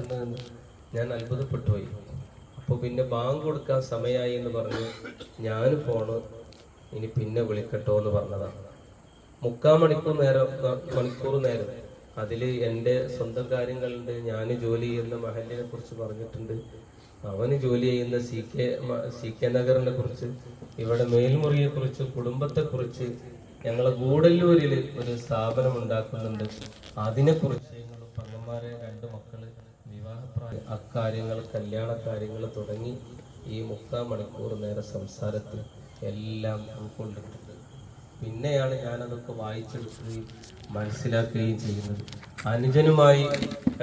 എന്ന് ഞാൻ അത്ഭുതപ്പെട്ടു പോയി അപ്പോൾ പിന്നെ ബാങ്ക് കൊടുക്കാൻ സമയമായി എന്ന് പറഞ്ഞ് ഞാൻ ഫോണ് ഇനി പിന്നെ വിളിക്കട്ടോ എന്ന് പറഞ്ഞതാണ് മുക്കാൽ മണിക്കൂർ നേരം മണിക്കൂർ നേരം അതിൽ എന്റെ സ്വന്തം കാര്യങ്ങളുണ്ട് ഞാൻ ജോലി ചെയ്യുന്ന മഹലിനെ കുറിച്ച് പറഞ്ഞിട്ടുണ്ട്. അവന് ജോലി ചെയ്യുന്ന സി കെ സി കെ നഗറിനെ കുറിച്ച് ഇവിടെ മേൽമുറിയെ കുറിച്ച് കുടുംബത്തെ കുറിച്ച് ഞങ്ങളെ ഗൂഡല്ലൂരിൽ ഒരു സ്ഥാപനം ഉണ്ടാക്കുന്നുണ്ട്. അതിനെക്കുറിച്ച് പങ്ങന്മാരെ രണ്ട് മക്കൾ വിവാഹപ്രായ. അക്കാര്യങ്ങൾ കല്യാണ കാര്യങ്ങൾ തുടങ്ങി ഈ മുക്കാൽ മണിക്കൂർ നേരെ സംസാരത്തിൽ എല്ലാം ഉൾക്കൊണ്ടിട്ടുണ്ട്. പിന്നെയാണ് ഞാനതൊക്കെ വായിച്ചെടുക്കുകയും മനസ്സിലാക്കുകയും ചെയ്യുന്നത്. അനുജനുമായി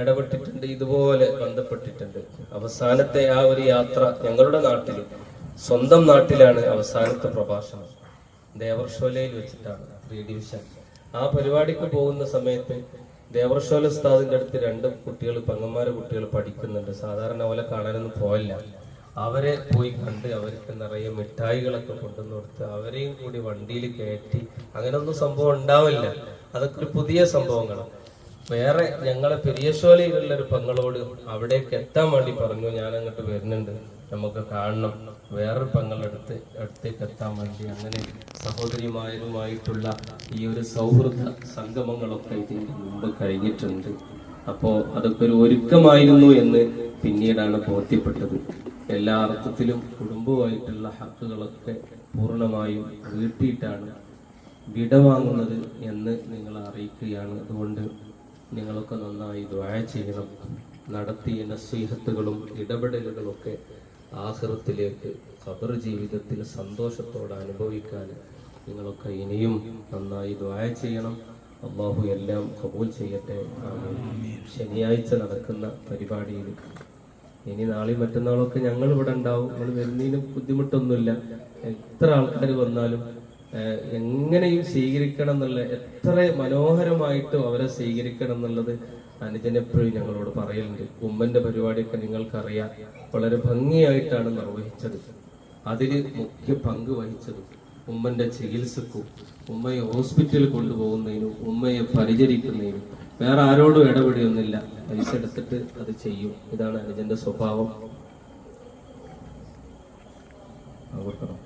ഇടപെട്ടിട്ടുണ്ട് ഇതുപോലെ ബന്ധപ്പെട്ടിട്ടുണ്ട്. അവസാനത്തെ ആ ഒരു യാത്ര ഞങ്ങളുടെ നാട്ടിൽ സ്വന്തം നാട്ടിലാണ് അവസാനത്തെ പ്രഭാഷണം. ദേവർഷോലയിൽ വെച്ചിട്ടാണ് ത്രീ ഡിവിഷൻ. ആ പരിപാടിക്ക് പോകുന്ന സമയത്ത് ദേവർഷോല ഉസ്താദിന്റെ അടുത്ത് രണ്ട് കുട്ടികൾ പെങ്ങന്മാരെ കുട്ടികൾ പഠിക്കുന്നുണ്ട്. സാധാരണ പോലെ കാണാനൊന്നും പോയില്ല. അവരെ പോയി കണ്ട് അവർക്ക് നിറയെ മിഠായികളൊക്കെ കൊണ്ടുവന്ന് കൊടുത്ത് അവരെയും കൂടി വണ്ടിയിൽ കയറ്റി അങ്ങനൊന്നും സംഭവം ഉണ്ടാവില്ല. അതൊക്കെ ഒരു പുതിയ സംഭവങ്ങളാണ്. വേറെ ഞങ്ങളെ പെരിയശോലയിലുള്ള ഒരു പെങ്ങളോട് അവിടേക്ക് എത്താൻ വേണ്ടി പറഞ്ഞു. ഞാൻ അങ്ങോട്ട് വരുന്നുണ്ട്. നമുക്ക് കാണണം. വേറൊരു പങ്ങളെടുത്ത് അടുത്തേക്ക് എത്താൻ വേണ്ടി അങ്ങനെ സഹോദരിമാരുമായിട്ടുള്ള ഈ ഒരു സൗഹൃദ സംഗമങ്ങളൊക്കെ ഇതിന് മുമ്പ് കഴിഞ്ഞിട്ടുണ്ട്. അപ്പോ അതൊക്കെ ഒരു ഒരുക്കമായിരുന്നു എന്ന് പിന്നീടാണ് ബോധ്യപ്പെട്ടത്. എല്ലാ അർത്ഥത്തിലും കുടുംബവുമായിട്ടുള്ള ഹക്കുകളൊക്കെ പൂർണമായും വീട്ടിയിട്ടാണ് വിടവാങ്ങുന്നത് എന്ന് നിങ്ങൾ അറിയിക്കുകയാണ്. അതുകൊണ്ട് നിങ്ങളൊക്കെ നന്നായി ദ്വായ ചെയ്യണം. നടത്തിയ നസീഹത്തുകളും ഇടപെടലുകളൊക്കെ ആഹൃത്തിലേക്ക് ഖബർ ജീവിതത്തിൽ സന്തോഷത്തോടെ അനുഭവിക്കാൻ നിങ്ങളൊക്കെ ഇനിയും നന്നായി ദ്വായ ചെയ്യണം. അള്ളാഹു എല്ലാം കബൂൽ ചെയ്യട്ടെ. ശനിയാഴ്ച നടക്കുന്ന പരിപാടിയിൽ ഇനി നാളെ മറ്റന്നാളൊക്കെ ഞങ്ങൾ ഇവിടെ ഉണ്ടാവും. നമ്മൾ വരുന്നതിന് ബുദ്ധിമുട്ടൊന്നുമില്ല. എത്ര ആൾക്കാർ വന്നാലും എങ്ങനെയും സ്വീകരിക്കണം എന്നുള്ള എത്ര മനോഹരമായിട്ടും അവരെ സ്വീകരിക്കണം എന്നുള്ളത് അനുജനെപ്പോഴും ഞങ്ങളോട് പറയലുണ്ട്. ഉമ്മന്റെ പരിപാടിയൊക്കെ നിങ്ങൾക്കറിയാം. വളരെ ഭംഗിയായിട്ടാണ് നിർവഹിച്ചത്. അതിൽ മുഖ്യ പങ്ക് വഹിച്ചത് ഉമ്മന്റെ ചികിത്സക്കും ഉമ്മയെ ഹോസ്പിറ്റലിൽ കൊണ്ടുപോകുന്നതിനും ഉമ്മയെ പരിചരിക്കുന്നതിനും. വേറെ ആരോടും ഇടപെടിയൊന്നുമില്ല. പൈസ എടുത്തിട്ട് അത് ചെയ്യും. ഇതാണ് അനുജന്റെ സ്വഭാവം. കൊടുക്കണം